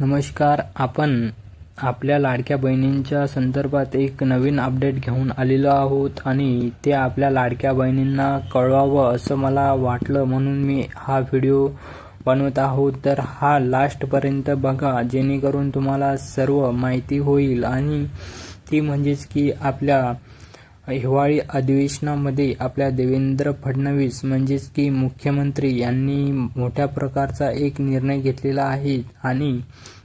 नमस्कार आपण आपल्या लाडक्या बहिणींच्या संदर्भात एक नवीन अपडेट घेऊन आलेलो आहोत आणि ते आपल्या लाडक्या बहिणींना कळवावं असं मला वाटलं म्हणून मी हा व्हिडिओ बनवत आहोत. तर हा लास्टपर्यंत बघा जेणेकरून तुम्हाला सर्व माहिती होईल आणि ती म्हणजेच की आपल्या हिवाळी अधिवेशनामध्ये आपल्या देवेंद्र फडणवीस म्हणजेच की मुख्यमंत्री यांनी मोठ्या प्रकारचा एक निर्णय घेतलेला आहे. आणि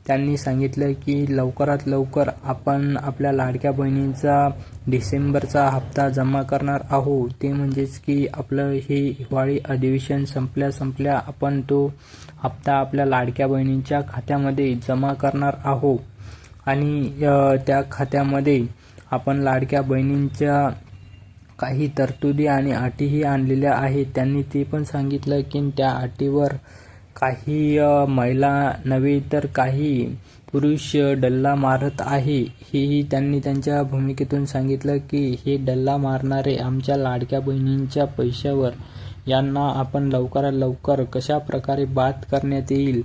त्यांनी सांगितलं की लवकरात लवकर आपण आपल्या लाडक्या बहिणींचा डिसेंबरचा हप्ता जमा करणार आहोत. ते म्हणजेच की आपलं हे हिवाळी अधिवेशन संपल्या संपल्या आपण तो हप्ता आपल्या लाडक्या बहिणींच्या खात्यामध्ये जमा करणार आहोत. आणि त्या खात्यामध्ये आपण लाडक्या बहिणींच्या काही तरतुदी आणि अटीही आणलेल्या आहेत. त्यांनी ते पण सांगितलं की त्या अटीवर काही महिला नव्हे तर काही पुरुष डल्ला मारत आहे. हेही त्यांनी त्यांच्या भूमिकेतून सांगितलं की हे डल्ला मारणारे आमच्या लाडक्या बहिणींच्या पैशावर यांना आपण लवकरात लवकर कशा प्रकारे बात करण्यात येईल?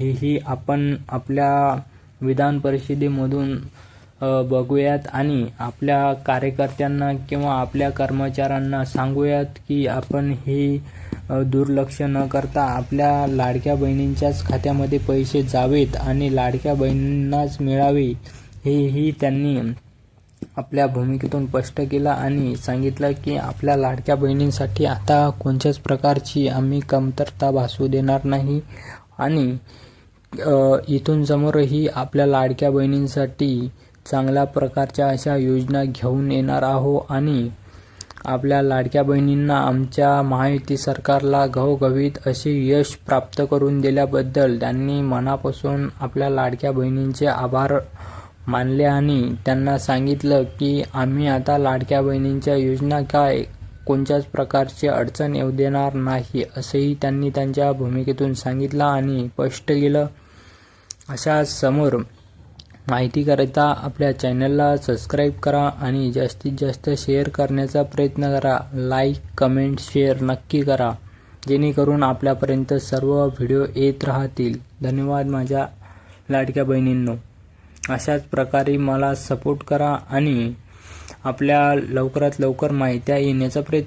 हेही आपण आपल्या विधान परिषदेमधून बघूयात आणि आपल्या कार्यकर्त्यांना किंवा आपल्या कर्मचाऱ्यांना सांगूयात की आपण हे दुर्लक्ष न करता आपल्या लाडक्या बहिणींच्याच खात्यामध्ये पैसे जावेत आणि लाडक्या बहिणींनाच मिळावे. हेही त्यांनी आपल्या भूमिकेतून स्पष्ट केलं आणि सांगितलं की आपल्या लाडक्या बहिणींसाठी आता कोणत्याच प्रकारची आम्ही कमतरता भासू देणार नाही आणि इथून समोरही आपल्या लाडक्या बहिणींसाठी चांगल्या प्रकारच्या अशा योजना घेऊन येणार आहो आणि आपल्या लाडक्या बहिणींना आमच्या महायुती सरकारला घवघवीत असे यश प्राप्त करून दिल्याबद्दल त्यांनी मनापासून आपल्या लाडक्या बहिणींचे आभार मानले आणि त्यांना सांगितलं की आम्ही आता लाडक्या बहिणींच्या योजना काय कोणत्याच प्रकारची अडचण येऊ देणार नाही असंही त्यांनी त्यांच्या भूमिकेतून सांगितलं आणि स्पष्ट केलं. अशा समोर माहितीकरिता आपल्या चॅनलला सबस्क्राईब करा आणि जास्तीत जास्त शेअर करण्याचा प्रयत्न करा. लाईक कमेंट शेअर नक्की करा. जेणेकरून आपल्यापर्यंत सर्व व्हिडिओ येत राहतील. धन्यवाद माझ्या लाडक्या बहिणींनो. अशाच प्रकारे मला सपोर्ट करा आणि आपल्या लवकरात लवकर माहित्या येण्याचा प्रयत्न